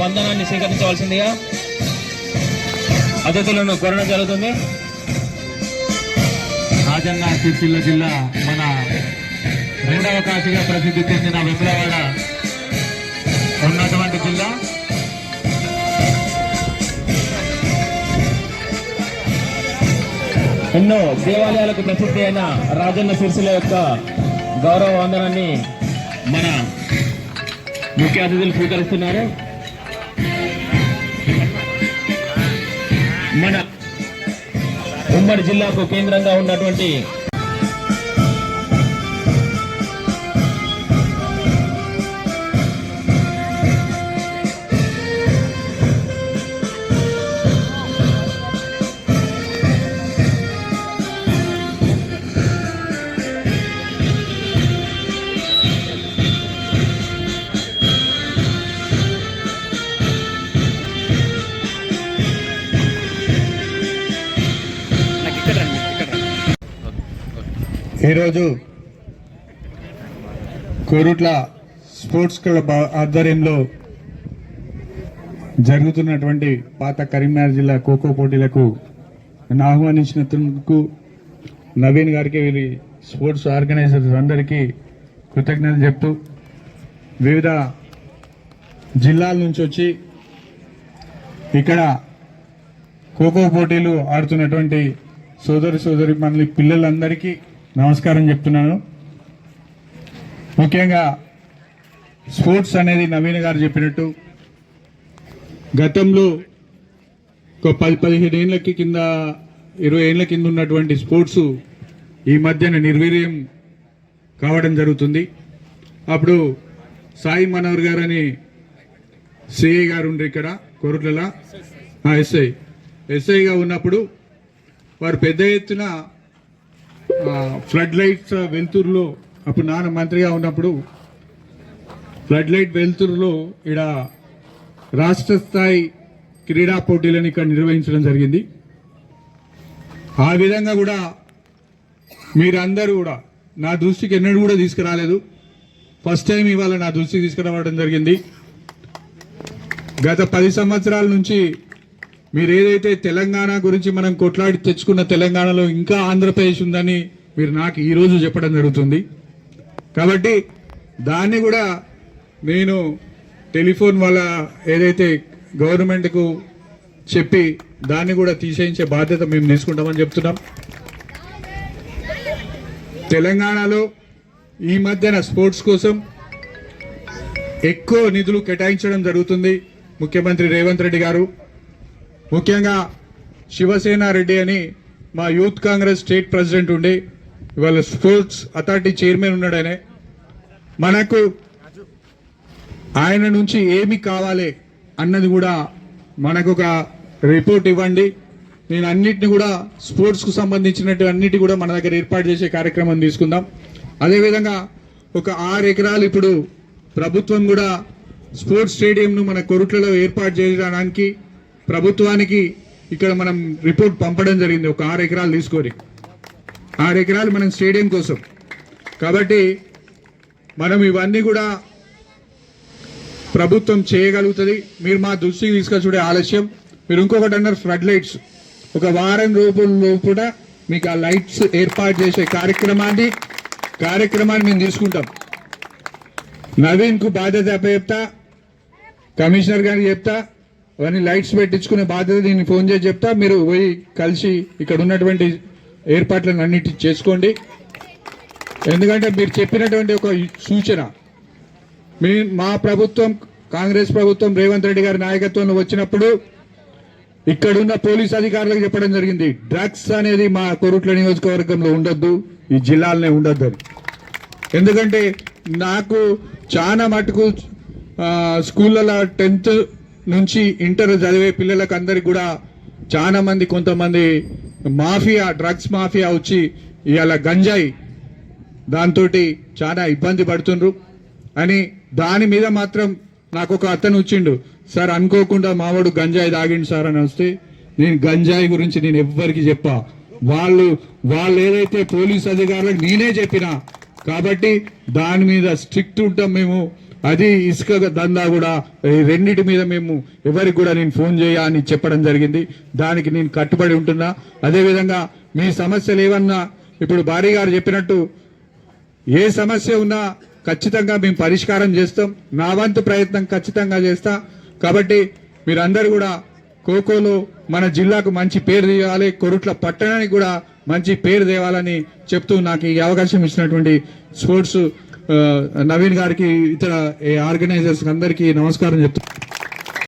వందనాన్ని స్వీకరించవలసిందిగా అతిథులను కోరడం జరుగుతుంది. రాజన్న సిరిసిల్ల జిల్లా మన రెండవ కాశీగా ప్రసిద్ధి చెందిన వెములవాడ ఉన్నటువంటి జిల్లా. ఎన్నో దేవాలయాలకు ప్రసిద్ధి అయిన రాజన్న సిరిసిల్ల యొక్క గౌరవ వందనాన్ని మన ముఖ్య అతిథులు స్వీకరిస్తున్నారు. మన ఉమ్మడి జిల్లాకు కేంద్రంగా ఉన్నటువంటి ఈరోజు కోరుట్ల స్పోర్ట్స్ క్లబ్ ఆధ్వర్యంలో జరుగుతున్నటువంటి పాత కరీంనగర్ జిల్లా ఖోఖో పోటీలకు నన్ను ఆహ్వానించినందుకు నవీన్ గారికి వీరి స్పోర్ట్స్ ఆర్గనైజర్స్ అందరికీ కృతజ్ఞతలు చెప్తూ వివిధ జిల్లాల నుంచి వచ్చి ఇక్కడ ఖోఖో పోటీలు ఆడుతున్నటువంటి సోదరి సోదరి మన పిల్లలందరికీ నమస్కారం చెప్తున్నాను. ముఖ్యంగా స్పోర్ట్స్ అనేది నవీన్ గారు చెప్పినట్టు గతంలో ఒక పది పదిహేడు ఏళ్ళకి కింద ఇరవై ఏళ్ళ కింద ఉన్నటువంటి స్పోర్ట్స్ ఈ మధ్యన నిర్వీర్యం కావడం జరుగుతుంది. అప్పుడు సాయి మనోహర్ గారు అని సిఐ గారు ఉండ్రి ఇక్కడ కొరుట్లలో ఎస్ఐ ఎస్ఐగా ఉన్నప్పుడు వారు పెద్ద ఎత్తున ఫ్లడ్ లైట్స్ వెలుతురులో అప్పుడు నాన్న మంత్రిగా ఉన్నప్పుడు ఫ్లడ్ లైట్ వెలుతురులో ఇక్కడ రాష్ట్ర స్థాయి క్రీడా పోటీలను ఇక్కడ నిర్వహించడం జరిగింది. ఆ విధంగా కూడా మీరందరూ కూడా నా దృష్టికి ఎన్నడూ కూడా తీసుకురాలేదు. ఫస్ట్ టైం ఇవాళ నా దృష్టికి తీసుకురావడం జరిగింది. గత పది సంవత్సరాల నుంచి మీరు ఏదైతే తెలంగాణ గురించి మనం కొట్లాడి తెచ్చుకున్న తెలంగాణలో ఇంకా ఆంధ్రప్రదేశ్ ఉందని మీరు నాకు ఈరోజు చెప్పడం జరుగుతుంది. కాబట్టి దాన్ని కూడా నేను టెలిఫోన్ వల్ల ఏదైతే గవర్నమెంట్కు చెప్పి దాన్ని కూడా తీసేయించే బాధ్యత మేము తీసుకుంటామని చెప్తున్నాం. తెలంగాణలో ఈ మధ్యన స్పోర్ట్స్ కోసం ఎక్కువ నిధులు కేటాయించడం జరుగుతుంది ముఖ్యమంత్రి రేవంత్ రెడ్డి గారు. ముఖ్యంగా శివసేన రెడ్డి అని మా యూత్ కాంగ్రెస్ స్టేట్ ప్రెసిడెంట్ ఉండి ఇవాళ స్పోర్ట్స్ అథారిటీ చైర్మన్ ఉన్నాడు ఆయన మనకు ఆయన నుంచి ఏమి కావాలి అన్నది కూడా మనకు ఒక రిపోర్ట్ ఇవ్వండి. నేను అన్నిటిని కూడా స్పోర్ట్స్కు సంబంధించినట్టు అన్నిటి కూడా మన దగ్గర ఏర్పాటు చేసే కార్యక్రమం తీసుకుందాం. అదేవిధంగా ఒక ఆరు ఎకరాలు ఇప్పుడు ప్రభుత్వం కూడా స్పోర్ట్స్ స్టేడియంను మన కొరుట్లలో ఏర్పాటు చేయడానికి ప్రభుత్వానికి ఇక్కడ మనం రిపోర్ట్ పంపడం జరిగింది. ఒక ఆరు ఎకరాలు తీసుకొని. ఆరు ఎకరాలు మనం స్టేడియం కోసం. కాబట్టి మనం ఇవన్నీ కూడా ప్రభుత్వం చేయగలుగుతుంది. మీరు మా దృష్టికి తీసుకొచ్చుడే ఆలస్యం. మీరు ఇంకొకటి అన్నారు ఫ్లడ్ లైట్స్. ఒక వారం రోజుల లోపల మీకు ఆ లైట్స్ ఏర్పాటు చేసే కార్యక్రమాన్ని కార్యక్రమాన్ని మేము తీసుకుంటాం. నవీన్కు బాధ్యత చెప్తా కమిషనర్ గారికి చెప్తా అవన్నీ లైట్స్ పెట్టించుకునే బాధ్యత దీన్ని ఫోన్ చేసి చెప్తా. మీరు పోయి కలిసి ఇక్కడ ఉన్నటువంటి ఏర్పాట్లను అన్నిటి చేసుకోండి. ఎందుకంటే మీరు చెప్పినటువంటి ఒక సూచన మీ మా ప్రభుత్వం కాంగ్రెస్ ప్రభుత్వం రేవంత్ రెడ్డి గారి నాయకత్వంలో వచ్చినప్పుడు ఇక్కడున్న పోలీస్ అధికారులకు చెప్పడం జరిగింది డ్రగ్స్ అనేది మా కొరుట్ల నియోజకవర్గంలో ఉండొద్దు ఈ జిల్లాలనే ఉండొద్దు అని. ఎందుకంటే నాకు చాలా మటుకు స్కూళ్ళలో టెన్త్ నుంచి ఇంటర్ చదివే పిల్లలకు అందరికి కూడా చాలా మంది కొంతమంది మాఫియా డ్రగ్స్ మాఫియా వచ్చి ఇవాళ గంజాయి దాంతో చాలా ఇబ్బంది పడుతుండ్రు. అని దాని మీద మాత్రం నాకు ఒక అతను వచ్చిండు సార్ అనుకోకుండా మావాడు గంజాయి తాగిండు సార్ అని వస్తే నేను గంజాయి గురించి నేను ఎవ్వరికి చెప్పా. వాళ్ళు వాళ్ళు ఏదైతే పోలీస్ అధికారులకు నేనే చెప్పినా. కాబట్టి దాని మీద స్ట్రిక్ట్ ఉంటాం మేము. అది ఇసుక దందా కూడా రెండింటి మీద మేము ఎవరికి కూడా నేను ఫోన్ చేయ అని చెప్పడం జరిగింది. దానికి నేను కట్టుబడి ఉంటున్నా. అదేవిధంగా మీ సమస్యలు ఏమన్నా ఇప్పుడు భారీ గారు చెప్పినట్టు ఏ సమస్య ఉన్నా ఖచ్చితంగా మేము పరిష్కారం చేస్తాం. నా వంతు ప్రయత్నం ఖచ్చితంగా చేస్తా. కాబట్టి మీరందరూ కూడా ఖోఖోలో మన జిల్లాకు మంచి పేరు తీయాలి. కొరుట్ల పట్టణానికి కూడా మంచి పేరు తేవాలని చెప్తూ నాకు ఈ అవకాశం ఇచ్చినటువంటి స్పోర్ట్స్ నవీన్ గారికి ఇతర ఆర్గనైజర్స్ అందరికీ నమస్కారం చెప్తున్నాను